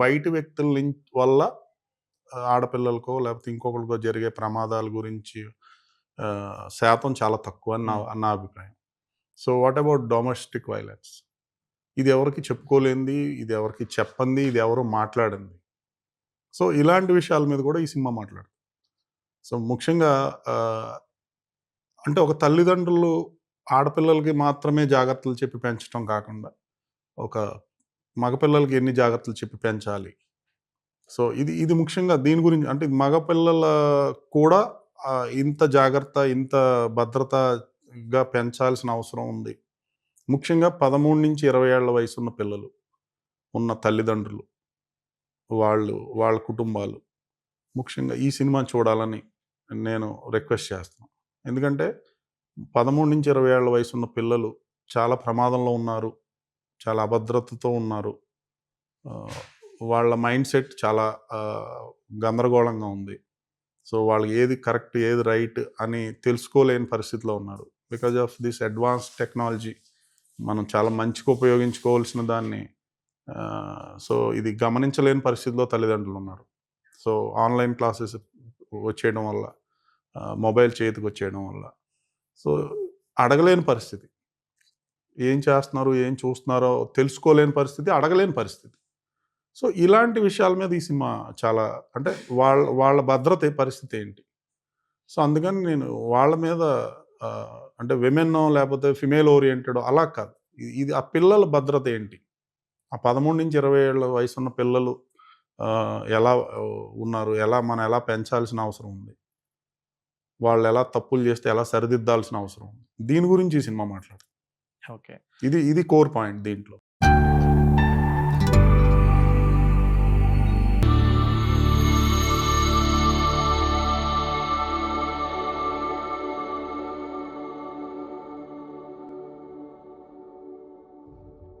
బయట వ్యక్తుల వల్ల ఆడపిల్లలకో లేకపోతే ఇంకొకరికో జరిగే ప్రమాదాల గురించి శాతం చాలా తక్కువ అని నా నా అభిప్రాయం. So what about domestic violence? ఇది ఎవరికి చెప్పుకోలేంది ఇది ఎవరికి చెప్పంది ఇది ఎవరు మాట్లాడింది. సో ఇలాంటి విషయాల మీద కూడా ఈ సినిమా మాట్లాడు సో ముఖ్యంగా అంటే ఒక తల్లిదండ్రులు ఆడపిల్లలకి మాత్రమే జాగ్రత్తలు చెప్పి పెంచడం కాకుండా ఒక మగపిల్లలకి ఎన్ని జాగ్రత్తలు చెప్పి పెంచాలి? సో ఇది ఇది ముఖ్యంగా దీని గురించి అంటే మగపిల్లల కూడా ఇంత జాగ్రత్త ఇంత భద్రతగా పెంచాల్సిన అవసరం ఉంది. ముఖ్యంగా పదమూడు నుంచి ఇరవై ఏళ్ళ వయసు ఉన్న పిల్లలు ఉన్న తల్లిదండ్రులు వాళ్ళు వాళ్ళ కుటుంబాలు. ముఖ్యంగా ఈ సినిమా చూడాలని నేను రిక్వెస్ట్ చేస్తున్నాను ఎందుకంటే పదమూడు నుంచి ఇరవై ఏళ్ళ వయసు ఉన్న పిల్లలు చాలా ప్రమాదంలో ఉన్నారు. చాలా అభద్రతతో ఉన్నారు. వాళ్ళ మైండ్ సెట్ చాలా గందరగోళంగా ఉంది. సో వాళ్ళు ఏది కరెక్ట్ ఏది రైట్ అని తెలుసుకోలేని పరిస్థితిలో ఉన్నారు. Because of this advance technology మనం చాలా మంచిగా ఉపయోగించుకోవాల్సిన దాన్ని సో ఇది గమనించలేని పరిస్థితిలో తల్లిదండ్రులు ఉన్నారు. సో ఆన్లైన్ క్లాసెస్ వచ్చేయడం వల్ల మొబైల్ చేతికి వచ్చేయడం వల్ల. సో అడగలేని పరిస్థితి. ఏం చేస్తున్నారు ఏం చూస్తున్నారో తెలుసుకోలేని పరిస్థితి అడగలేని పరిస్థితి. సో ఇలాంటి విషయాల మీద ఈ సినిమా చాలా అంటే వాళ్ళ వాళ్ళ భద్రత పరిస్థితి ఏంటి? సో అందుకని నేను వాళ్ళ మీద అంటే విమెన్ లేకపోతే ఫిమేల్ ఓరియంటెడ్ అలా కాదు. ఇది- ఇది ఆ పిల్లల భద్రత ఏంటి? ఆ పదమూడు నుంచి ఇరవై ఏళ్ళ వయసు ఉన్న పిల్లలు ఎలా ఉన్నారు? ఎలా మనం ఎలా పెంచాల్సిన అవసరం ఉంది? వాళ్ళు ఎలా తప్పులు చేస్తే ఎలా సరిదిద్దాల్సిన అవసరం ఉంది? దీని గురించి ఈ సినిమా మాట్లాడుతుంది. ఓకే. ఇది ఇది కోర్ పాయింట్ దీంట్లో.